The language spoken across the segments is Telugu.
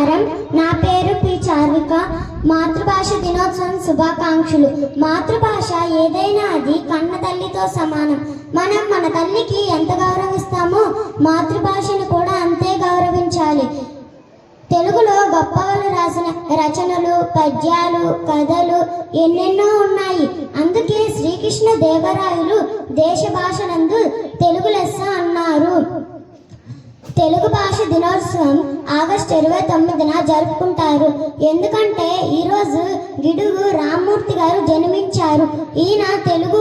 నమస్కారం. నా పేరు పి. చార్విక. మాతృభాష దినోత్సవం శుభాకాంక్షలు. మాతృభాష ఏదైనా అది కన్న తల్లితో సమానం. మనం మన తల్లికి ఎంత గౌరవిస్తామో మాతృభాషను కూడా అంతే గౌరవించాలి. తెలుగులో గొప్పవాళ్ళు రాసిన రచనలు పద్యాలు కథలు ఎన్నెన్నో ఉన్నాయి. అందుకే శ్రీకృష్ణ దేవరాయలు దేశ భాషనందు తెలుగు లెస్స అన్నారు. తెలుగు భాష దినోత్సవం ఆగస్టు ఇరవై తొమ్మిదిన జరుపుకుంటారు. ఎందుకంటే ఈరోజు గిడుగు రామ్మూర్తి గారు జన్మించారు. ఈయన తెలుగు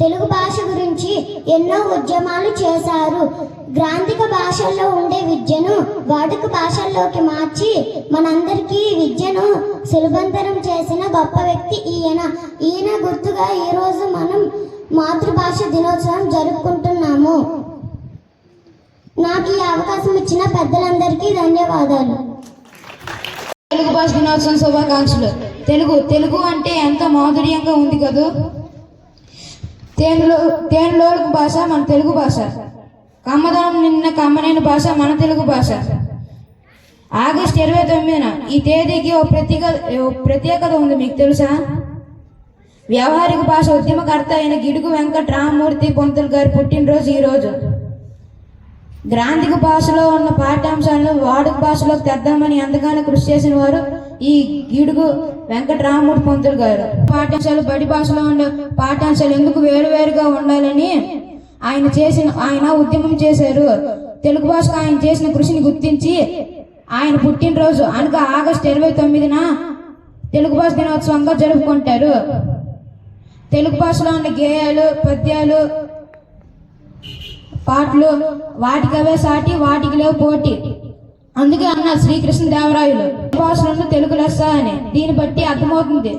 తెలుగు భాష గురించి ఎన్నో ఉద్యమాలు చేశారు. గ్రాంధిక భాషల్లో ఉండే విద్యను వాడుక భాషల్లోకి మార్చి మనందరికీ విద్యను సులభంతరం చేసిన గొప్ప వ్యక్తి ఈయన. ఈయన గుర్తుగా ఈరోజు మనం మాతృభాష దినోత్సవం జరుపుకుంటున్నాము. నాకు ఈ అవకాశం ఇచ్చిన పెద్దలందరికీ ధన్యవాదాలు. తెలుగు భాష దినోత్సవం శుభాకాంక్షలు. తెలుగు తెలుగు అంటే ఎంత మాధుర్యంగా ఉంది కదూ? తేనులో తేనులో భాష మన తెలుగు భాష. కమ్మదనం నిన్న కమ్మనైన భాష మన తెలుగు భాష. ఆగస్ట్ ఇరవై తొమ్మిదిన ఈ తేదీకి ఓ ప్రత్యేక ప్రత్యేకత ఉంది మీకు తెలుసా? వ్యవహారిక భాష ఉద్యమకర్త అయిన గిడుగు వెంకట రామమూర్తి పొంతులు గారి పుట్టినరోజు ఈరోజు గ్రాంధిక భాషలో ఉన్న పాఠ్యాంశాలను వాడుక భాషలోకి తెద్దామని ఎంతగానో కృషి చేసిన వారు ఈ గిడుగు వెంకటరామూర్తి పంతులు గారు. పాఠ్యాంశాలు బడి భాషలో ఉండే పాఠ్యాంశాలు ఎందుకు వేరువేరుగా ఉండాలని ఆయన చేసిన ఆయన ఉద్యమం చేశారు. తెలుగు భాషకు ఆయన చేసిన కృషిని గుర్తించి ఆయన పుట్టినరోజు అనగా ఆగస్టు ఇరవై తొమ్మిదిన తెలుగు భాష దినోత్సవంగా జరుపుకుంటారు. తెలుగు భాషలో ఉన్న గేయాలు పద్యాలు పాటలు వాటికవే సాటి వాటికి లేవు పోటీ. అందుకే అన్న శ్రీకృష్ణ దేవరాయలు భాషలను తెలుగు లెస్స అని. దీన్ని బట్టి అర్థమవుతుంది.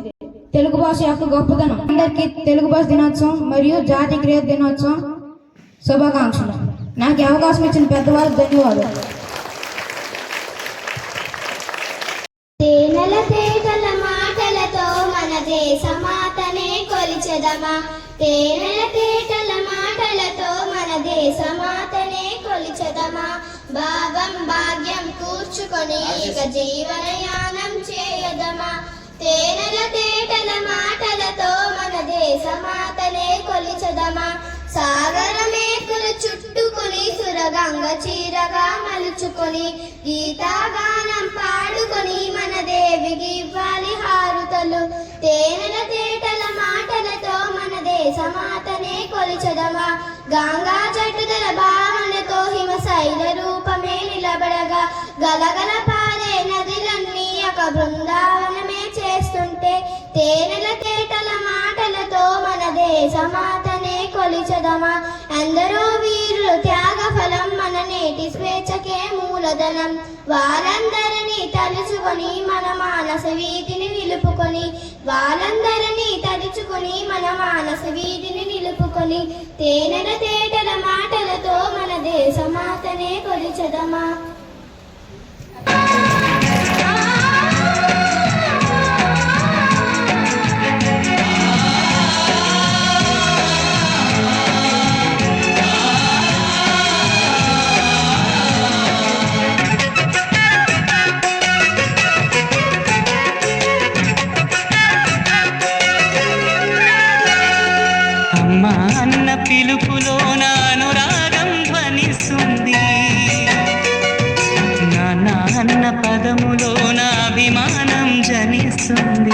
తెలుగు భాష యొక్క గొప్పతనం. అందరికీ తెలుగు భాష దినోత్సవం మరియు జాతీయ క్రియ దినోత్సవం శుభాకాంక్షలు. నాకు అవకాశం ఇచ్చిన పెద్దవాళ్ళు ధన్యవాదాలు. తేనెల తేటల మాటలతో మన దేశమాతనే కొలిచెదమా? తేనెల మన దేశమాతనే కొలిచెదమా? భాగం భాగ్యం కూర్చుకొని ఇక జీవనయానం చేయదమా? తేనెల తేటల మాటలతో మన దేశమాతనే కొలిచెదమా? సాగరమేకులు చుట్టుకొని సురగంగ చీరగా మలుచుకొని గీతాగానం పాడుకొని మన దేవికి ఇవ్వాలి హారుతలు. తేనెల సమాతనే కొలిచదమా? గంగా జట్టుదల భావనతో హిమ శైల రూపమే నిలబడగా గలగల పారే నదులన్నీ ఒక బృందావనమే చేస్తుంటే తేనెల తేటల మాటలతో మన దేశమాతనే కొలిచెదమా? ఎందరో వీరులు త్యాగ ఫలం మన నేటి స్వేచ్ఛకే మూలధనం. వారందరి తలుచుకొని మన మానస వీధిని నిలుపుకొని వాళ్ళందరినీ తలుచుకొని మన మానస వీధిని నిలుపుకొని తేనెల తేటల మాటలతో మన దేశమాతనే కొలిచెదమా? నా అభిమానం జనిస్తుంది.